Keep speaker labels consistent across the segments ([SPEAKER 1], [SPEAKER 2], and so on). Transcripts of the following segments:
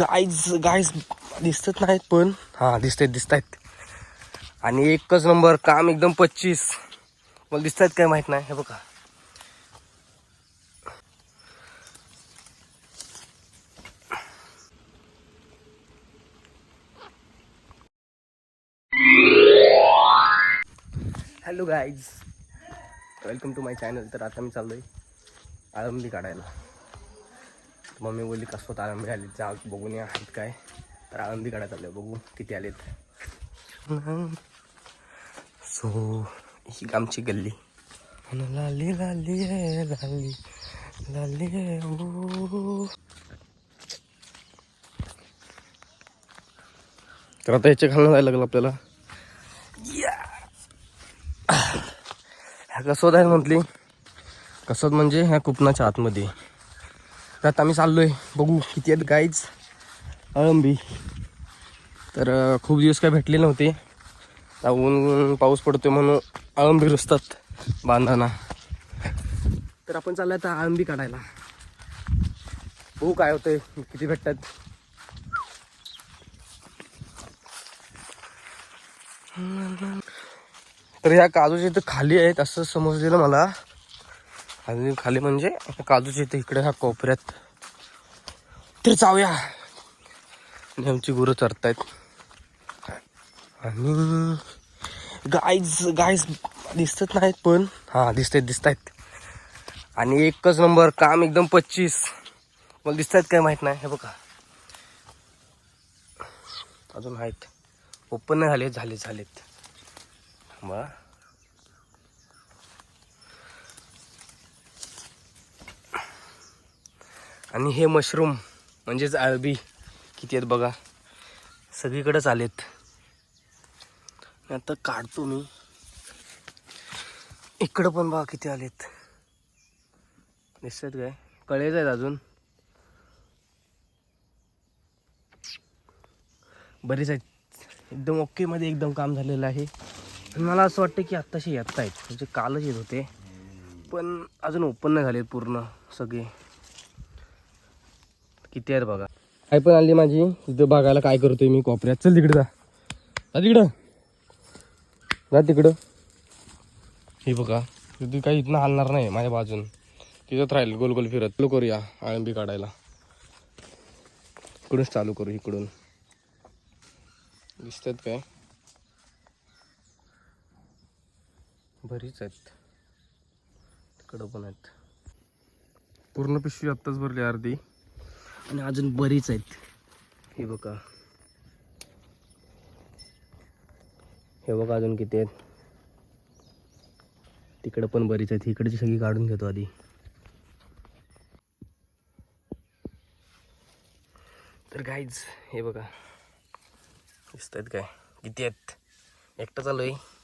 [SPEAKER 1] Guys guys दिसत नाहीत पण. हा दिसत आहेत दिसत आहेत आणि एकच नंबर काम एकदम पच्चीस. मला दिसत आहेत काय माहीत नाही हे बघा. Hello guys welcome to my channel तर आता मी चाललोय आळंबी काढायला. मम्मी बोलली कसं आळंबी आली जा बघून या आहेत काय? तर आळंबी काढायला चाललोय बघू किती आलेत. सो ही आमची गल्ली. लाली लाली लाली लाली ओ. तर आता ह्याच्या खालनं जायला लागलं आपल्याला. ह्या कसोद आहे म्हटली. कसोद म्हणजे ह्या कुपनाच्या आतमध्ये. तर आता आम्ही चाललोय. बघू किती आहेत गाईज अळंबी तर खूप दिवस काय भेटले नव्हते. ऊन पाऊस पडतोय म्हणून अळंबी रुसतात बांधाना. तर आपण चाललोय आता अळंबी काढायला. बघू काय होतंय किती भेटतात. तर ह्या काजूच्या इथं खाली आहेत असं समजलेलं मला. आणि खाली म्हणजे काजूचे काजूच्या इकडे ह्या कोपऱ्यात तर जाऊया. आणि आमची गुरु चरतायत. आणि गाईज गाईज दिसत नाहीत पण हा दिसत आहेत दिसत आहेत आणि एकच नंबर काम एकदम पच्चीस. मला दिसत आहेत काय माहीत नाही हे बघा. अजून आहेत. ओपन नाही झाले झाले झालेत. बा आणि हे मशरूम म्हणजेच अळबी किती आहेत बघा. सगळीकडेच आलेत. आता काढतो मी. इकडं पण बघा किती आलेत. दिसत काय? कळेच आहेत अजून. बरेच आहेत. एकदम ओकेमध्ये एकदम काम झालेलं आहे. मला असं वाटतं की आत्ताशी येत आहेत म्हणजे कालच येत होते. पण अजून ओपन नाही झाले पूर्ण सगळे. किती आहेत बघा. काय पण आली माझी. तिथं बघायला काय करतोय मी कोपऱ्यात. चल तिकडं जा. जा तिकडं. जा तिकडं. हे बघा तिथे काही इथनं हलणार नाही माझ्या बाजून. तिथंच राहील गोल गोल फिरत. चालू करूया आळंबी काढायला. इकडूनच चालू करू इकडून. दिसतात काय? बरीच आहेत. तिकडं पण आहेत. पूर्ण पिशवी आत्ताच भरली अर्धी. आणि अजून बरीच आहेत. हे बघा. हे बघा अजून किती आहेत. तिकडं पण बरीच आहेत. इकडची सगळी काढून घेतो आधी. तर गाईज हे बघा. दिसत आहेत काय? किती आहेत? एकटं चालू आहे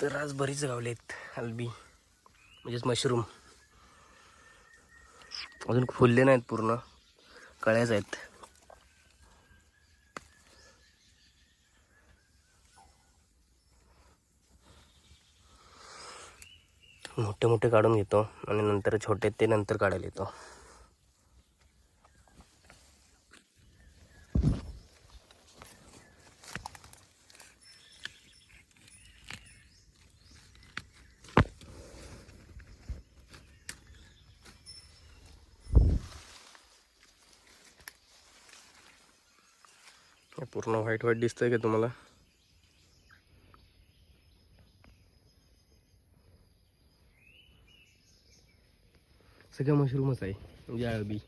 [SPEAKER 1] तर आज बरीच गावले आहेत अल्बी म्हणजेच मशरूम अजून फुलले नाहीत पूर्ण. कळ्याच आहेत. मोठे मोठे काढून घेतो आणि नंतर छोटे ते नंतर काढायला येतो. पूर्ण व्हाईट व्हाईट दिसतंय का तुम्हाला? सगळं मशरूमच आहे. म्हणजे अळबी.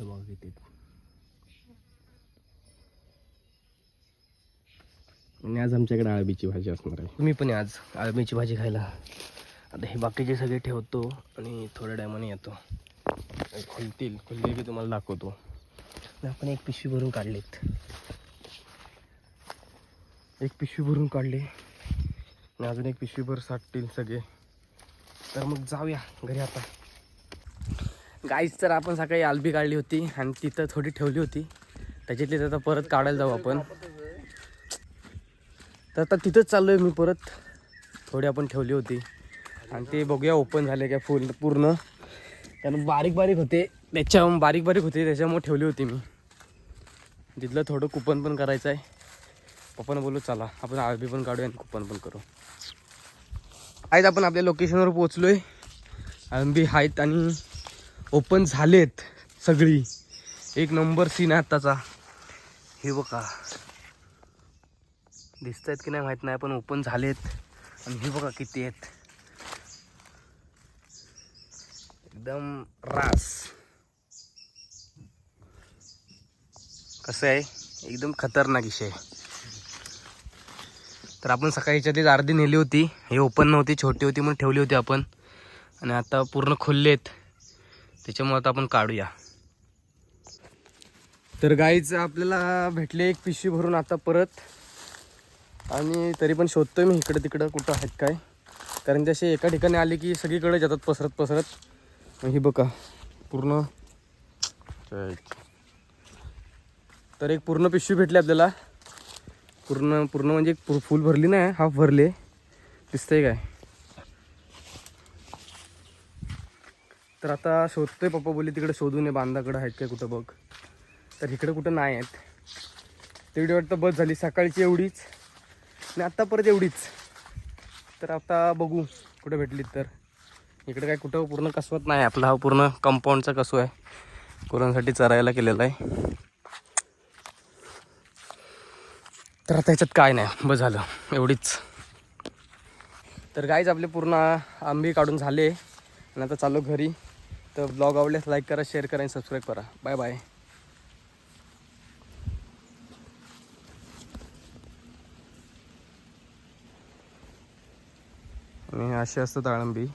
[SPEAKER 1] बघ बघा आणि आज आमच्याकडे अळबीची भाजी असणार आहे. तुम्ही पण आज अळबीची भाजी खायला. आता हे बाकीचे सगळे ठेवतो आणि थोड्या टायमाने येतो. खुलतील. खुलतील की तुम्हाला दाखवतो. आपण एक पिशवी भरून काढलीत. एक पिशवी भरून काढले. आणि अजून एक पिशवीभर साठतील सगळे. तर मग जाऊया घरी आता. गाईच तर आपण सकाळी आलबी काढली होती आणि तिथं थोडी ठेवली होती. त्याच्यातली आता परत काढायला जाऊ आपण. तर आता तिथंच चाललोय मी परत. थोडी आपण ठेवली होती. आणि ते बघूया ओपन झाले काय फुल पूर्ण. कारण बारीक बारीक होते. त्याच्या बारीक बारीक होते त्याच्यामुळे ठेवली होती मी. तिथलं थोडं कुपन पण करायचं आहे पप्पानं बोलू चला आपण आळबी पण काढूया आणि कुपन पण करू. आहेत आपण आपल्या लोकेशनवर पोचलोय आळंबी आहेत आणि ओपन झालेत सगळी. एक नंबर सीन आहे आत्ताचा. हे बघा. दिसत आहेत की नाही माहीत नाही पण ओपन झालेत. आणि हे बघा किती आहेत. एकदम रास. कसं आहे? एकदम खतरनाक विषय. तर आपण सकाळीच्या आधीच अर्धी नेली होती. हे ओपन नव्हती छोटी होती म्हणून ठेवली होती आपण. आणि आता पूर्ण खुललेत त्याच्यामुळे आता आपण काढूया. तर गाईच आपल्याला भेटले एक पिशवी भरून आता परत. आणि तरी पण शोधतोय मी इकडं तिकडं कुठं आहेत काय. कारण ते असे एका ठिकाणी आले की सगळीकडे जातात पसरत पसरत. ही बघा पूर्ण. तर एक पूर्ण पिशवी भेटली आपल्याला. पूर्ण पूर्ण म्हणजे फुल भरली नाही हाफ भरले. दिसतंय काय? तर आता शोधतोय पप्पा बोलले तिकडे शोधून ये बांधाकडं आहेत काय कुठं बघ. तर इकडे कुठं नाही आहेत. तेवढी वाटतं बस झाली सकाळची एवढीच आणि आत्ता परत एवढीच. तर आता बघू कुठं भेटलीत तर. इकडे काय कुठं पूर्ण कसवत नाही आपला हा पूर्ण कंपाऊंडचा कसो आहे. गुरांसाठी चरायला केलेला आहे. तर आता ह्याच्यात काय नाही. बरं झालं. एवढीच. तर गाईच आपले पूर्ण आंबे काढून झाले. आणि आता चालू घरी. तर ब्लॉग आवडल्यास लाईक करा शेअर करा आणि सबस्क्राईब करा. बाय बाय आणि अशी असतात आळंबी.